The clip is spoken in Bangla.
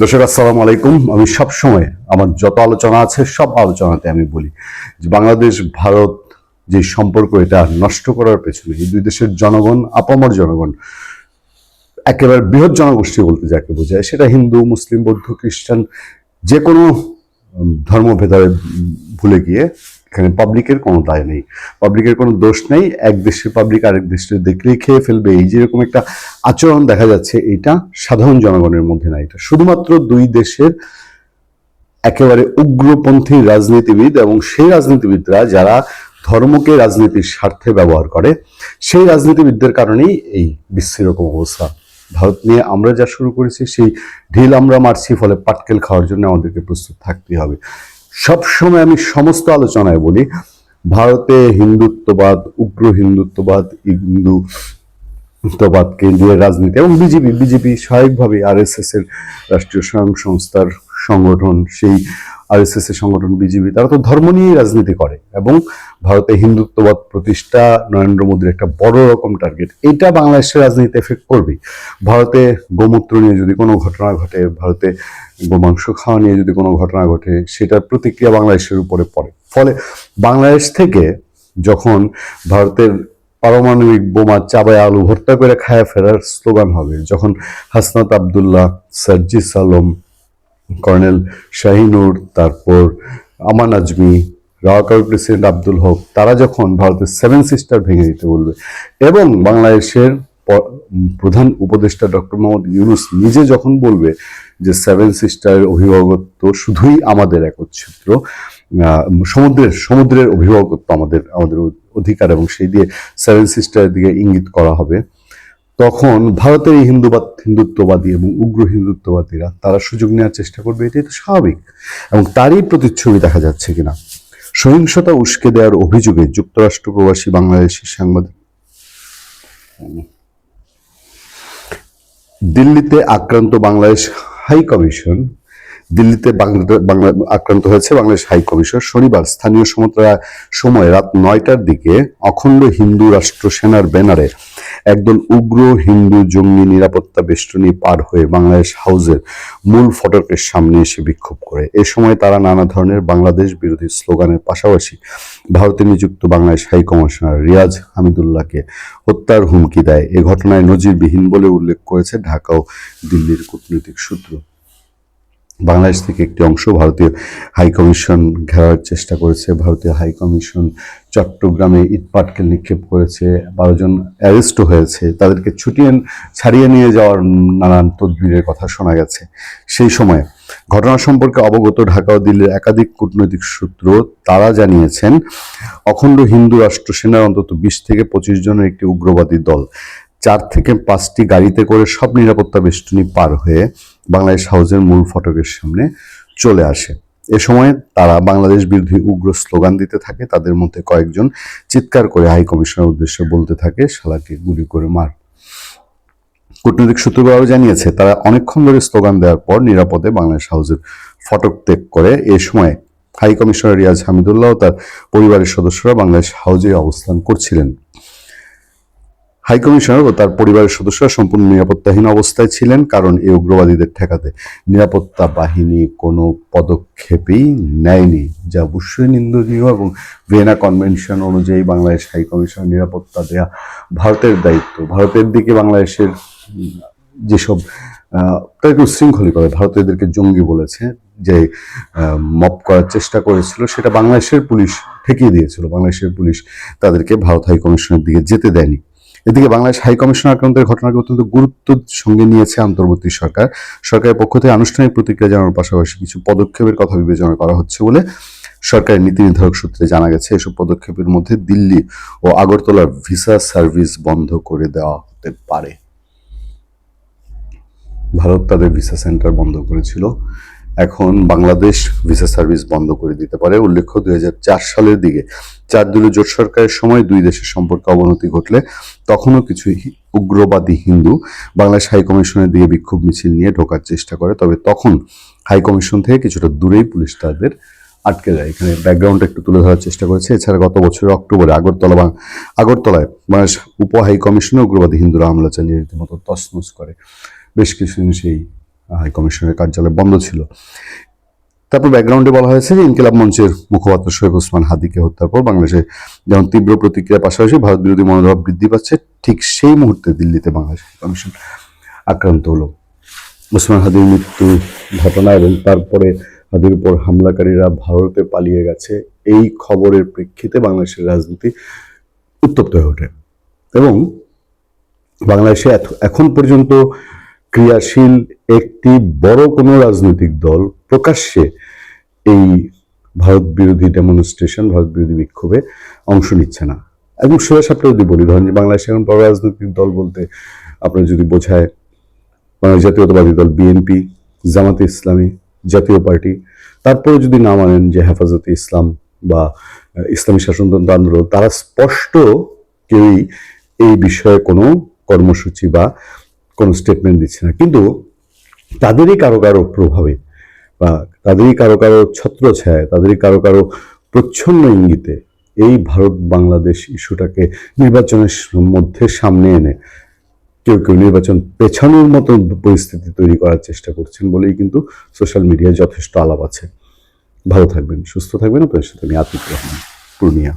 দর্শক, আসসালামু আলাইকুম। আমি সব সময় আমার যত আলোচনা আছে, সব আলোচনাতে আমি বলি যে বাংলাদেশ, ভারত যে সম্পর্ক, এটা নষ্ট করার পেছনে এই দুই দেশের জনগণ, আপামর জনগণ, একেবারে বৃহৎ জনগোষ্ঠী বলতে যাকে বোঝায়, সেটা হিন্দু, মুসলিম, বৌদ্ধ, খ্রিস্টান যে কোনো ধর্মভেদারে ভুলে গিয়ে এখানে পাবলিকের কোনো দায় নেই। পাবলিকের কোনো দোষ নেই, এক দেশের পাবলিক আরেক দেশে দেখলেই খেয়ে ফেলবে। এই যেরকম একটা আচরণ দেখা যাচ্ছে, এটা সাধারণ জনগণের মধ্যে নাই। এটা শুধুমাত্র দুই দেশের একেবারে উগ্রপন্থী রাজনীতিবিদ এবং সেই রাজনীতিবিদরা যারা ধর্মকে রাজনীতির স্বার্থে ব্যবহার করে, সেই রাজনীতিবিদদের কারণেই এই বিশ্বের এরকম অবস্থা। ভারত নিয়ে আমরা যা শুরু করেছি, সেই ঢিল আমরা মারছি, ফলে পাটকেল খাওয়ার জন্য আমাদেরকে প্রস্তুত থাকতে হবে। সবসময় আমি সমস্ত আলোচনায় বলি, ভারতে হিন্দুত্ববাদ, উগ্র হিন্দুত্ববাদ হিন্দু কেন্দ্রীয় রাজনীতি এবং বিজেপি বিজেপি স্বাভাবিকভাবে এস এর রাষ্ট্রীয় স্বয়ং সংস্থার সংগঠন, সেই আরএসএস এর সংগঠন বিজেপি তারা তো ধর্ম নিয়েই রাজনীতি করে এবং ভারতে হিন্দুত্ববাদ প্রতিষ্ঠা নরেন্দ্র মোদীর একটা বড় রকম টার্গেট এটা বাংলাদেশের রাজনীতি এফেক্ট করবেই। ভারতে গোমূত্র নিয়ে যদি কোনো ঘটনা ঘটে, ভারতে গোমাংস খাওয়া নিয়ে যদি কোনো ঘটনা ঘটে, সেটার প্রতিক্রিয়া বাংলাদেশের উপরে পড়ে। ফলে বাংলাদেশ থেকে যখন ভারতের পারমাণবিক বোমা চাবায় আলু ভর্তা করে খায়া ফেরার স্লোগান হবে, যখন হাসনাত আবদুল্লাহ, সার্জিস আলম কর্নেল শাহিনুর তারপর আমান আজমি রাওয়াকার প্রেসিডেন্ট আব্দুল হক তারা যখন ভারতের সেভেন সিস্টার ভেঙে দিতে বলবে এবং বাংলাদেশের প্রধান উপদেষ্টা ডক্টর মোহাম্মদ ইউনুস নিজে যখন বলবে যে সেভেন সিস্টারের অভিভাবকত্ব শুধুই আমাদের একচ্ছিদ্র আহ, সমুদ্রের সমুদ্রের অভিভাবকত্ব আমাদের আমাদের অধিকার এবং সেই দিয়ে সেভেন সিস্টারের দিকে ইঙ্গিত করা হবে তখন ভারতের এই হিন্দুবাদ, হিন্দুত্ববাদী এবং উগ্র হিন্দুত্ববাদীরা তারা সুযোগ নেওয়ার চেষ্টা করবে, এটাই তো স্বাভাবিক। এবং তারই প্রতিচ্ছবি দেখা যাচ্ছে কিনা? সহিংসতা উস্কে দেওয়ার অভিযোগে যুক্তরাষ্ট্র প্রবাসী বাংলাদেশি সাংবাদিক দিল্লিতে আক্রান্ত বাংলাদেশ হাই কমিশন, দিল্লিতে আক্রান্ত হয়েছে বাংলাদেশ হাই কমিশন। শনিবার স্থানীয় সময় রাত নয়টার দিকে অখণ্ড হিন্দু রাষ্ট্র সেনার ব্যানারে একদল উগ্র হিন্দু জঙ্গি নিরাপত্তা বেষ্টনী পার হয়ে বাংলাদেশ হাউসের মূল ফটকের সামনে এসে বিক্ষোভ করে। এ সময় তারা নানা ধরনের বাংলাদেশ বিরোধী স্লোগানের পাশাপাশি ভারতে নিযুক্ত বাংলাদেশ হাই কমিশনার রিয়াজ হামিদুল্লাহকে হত্যার হুমকি দেয়। এ ঘটনায় নজিরবিহীন বলে উল্লেখ করেছে ঢাকা ও দিল্লির কূটনৈতিক সূত্র। বাংলাদেশ থেকে একটি অংশ ভারতীয় হাই কমিশন ঘেরার চেষ্টা করেছে। ভারতীয় হাই কমিশন চট্টগ্রামে ইটপাটকেল নিক্ষেপ করেছে, বারো জন অ্যারেস্টও হয়েছে, তাদেরকে ছুটিয়ে ছাড়িয়ে নিয়ে যাওয়ার নানান তদবিরের কথা শোনা গেছে। সেই সময় ঘটনা সম্পর্কে অবগত ঢাকা ও দিল্লির একাধিক কূটনৈতিক সূত্র তারা জানিয়েছেন, অখণ্ড হিন্দু রাষ্ট্র সেনার অন্তত বিশ থেকে পঁচিশ জনের একটি উগ্রবাদী দল, চার থেকে পাঁচটি গাড়িতে করে সব নিরাপত্তা বেষ্টনী পার হয়ে বাংলাদেশ হাউসের মূল ফটকের সামনে চলে আসে। এ সময় তারা বাংলাদেশ বিরোধী উগ্র স্লোগান দিতে থাকে, তাদের মধ্যে কয়েকজন চিৎকার করে হাই কমিশনের উদ্দেশ্যে বলতে থাকে, শালাকে গুলি করে মার। কূটনৈতিক সূত্রগুলো জানিয়েছে, তারা অনেকক্ষণ ধরে স্লোগান দেওয়ার পর নিরাপদে বাংলাদেশ হাউসের ফটক ত্যাগ করে। এ সময় হাই কমিশনার রিয়াজ হামিদুল্লাহ ও তার পরিবারের সদস্যরা বাংলাদেশ হাউজে অবস্থান করছিলেন। হাই কমিশনার ও তার পরিবারের সদস্যরা সম্পূর্ণ নিরাপত্তাহীন অবস্থায় ছিলেন, কারণ এই উগ্রবাদীদের ঠেকাতে নিরাপত্তা বাহিনী কোনো পদক্ষেপই নেয়নি, যা অবশ্যই নিন্দনীয় এবং ভিয়েনা কনভেনশন অনুযায়ী বাংলাদেশ হাই কমিশন নিরাপত্তা দেয়া ভারতের দায়িত্ব। ভারতের দিকে বাংলাদেশের যেসব উশৃঙ্খলই করে, ভারত এদেরকে জঙ্গি বলেছে, যে মপ করার চেষ্টা করেছিল, সেটা বাংলাদেশের পুলিশ ঠেকিয়ে দিয়েছিল। বাংলাদেশের পুলিশ তাদেরকে ভারত হাই কমিশনের দিকে যেতে দেয়নি। এদিকে বাংলাদেশ হাই কমিশন আক্রান্তের ঘটনাকে অত্যন্ত গুরুত্ব সঙ্গে নিয়েছে অন্তর্বর্তী সরকার। সরকারের পক্ষ থেকে আনুষ্ঠানিক প্রতিক্রিয়া জানানোর পাশাপাশি কিছু পদক্ষেপের কথা বিবেচনা করা হচ্ছে বলে সরকারের নীতি নির্ধারক সূত্রে জানা গেছে। এসব পদক্ষেপের মধ্যে দিল্লি ও আগরতলার ভিসা সার্ভিস বন্ধ করে দেওয়া হতে পারে। ভারত তাদের ভিসা সেন্টার বন্ধ করেছিল। এখন বাংলাদেশ ভিসা সার্ভিস বন্ধ করে দিতে পারে। উল্লেখ্য, দুই হাজার চার সালের দিকে চার দলীয় জোট সরকারের সময় দুই দেশের সম্পর্কে অবনতি ঘটলে তখনও কিছু উগ্রবাদী হিন্দু বাংলাদেশ হাই কমিশনের দিকে বিক্ষোভ মিছিল নিয়ে ঢোকার চেষ্টা করে। তবে তখন হাইকমিশন থেকে কিছুটা দূরেই পুলিশ তাদের আটকে যায়। এখানে ব্যাকগ্রাউন্ড একটু তুলে ধরার চেষ্টা করেছে। এছাড়া গত বছরের অক্টোবরে আগরতলা বাং- আগরতলায় বাংলাদেশ উপ হাই কমিশনে উগ্রবাদী হিন্দুরা হামলা চালিয়ে রীতিমতো তছনছ করে। বেশ কিছুদিন সেই হাই কমিশনের কার্যালয় বন্ধ ছিল। তারপর ব্যাকগ্রাউন্ডে বলা হয়েছে যে ইনকিলাব মঞ্চের মুখপাত্র শোয়েব ওসমান হাদিকে হত্যার পর বাংলাদেশে যেমন তীব্র প্রতিক্রিয়ার পাশাপাশি ভারত বিরোধী মনোভাব বৃদ্ধি পাচ্ছে, ঠিক সেই মুহূর্তে দিল্লিতে বাংলাদেশ কমিশন আক্রান্ত হলো। ওসমান হাদির মৃত্যু ঘটনা এবং তারপরে হাদির উপর হামলাকারীরা ভারতে পালিয়ে গেছে, এই খবরের প্রেক্ষিতে বাংলাদেশের রাজনীতি উত্তপ্ত হয়ে ওঠে। এবং বাংলাদেশে এখন পর্যন্ত ক্রিয়াশীল একটি বড় কোনো রাজনৈতিক দল প্রকাশ্যে এই ভারত বিরোধী ডেমনস্ট্রেশন ভারত বিরোধী বিক্ষোভে অংশ নিচ্ছে না। এবং সোজা সাপটা যদি বলি, ধরেন যে বাংলাদেশে এখন বড় রাজনৈতিক দল বলতে আপনার যদি বোঝায়, বাংলাদেশ জাতীয়তাবাদী দল বিএনপি জামাতে ইসলামী জাতীয় পার্টি, তারপরে যদি না মানেন যে হেফাজতে ইসলাম বা ইসলামী শাসনতন্ত্র আন্দোলন তারা স্পষ্ট কেউই এই বিষয়ে কোনো কর্মসূচি বা কোনো স্টেটমেন্ট দিচ্ছে না। কিন্তু তাদেরই কারও কারও প্রভাবে বা তাদেরই কারও কারও ছত্র ছত্রছায়ায় তাদেরই কারও কারও প্রচ্ছন্ন ইঙ্গিতে এই ভারত বাংলাদেশ ইস্যুটাকে নির্বাচনের মধ্যে সামনে এনে কেউ কেউ নির্বাচন পেছানোর মতো পরিস্থিতি তৈরি করার চেষ্টা করছেন বলেই কিন্তু সোশ্যাল মিডিয়ায় যথেষ্ট আলাপ আছে। ভালো থাকবেন, সুস্থ থাকবেন। আপনার সাথে আমি আতিক রহমান, পূর্ণিয়া।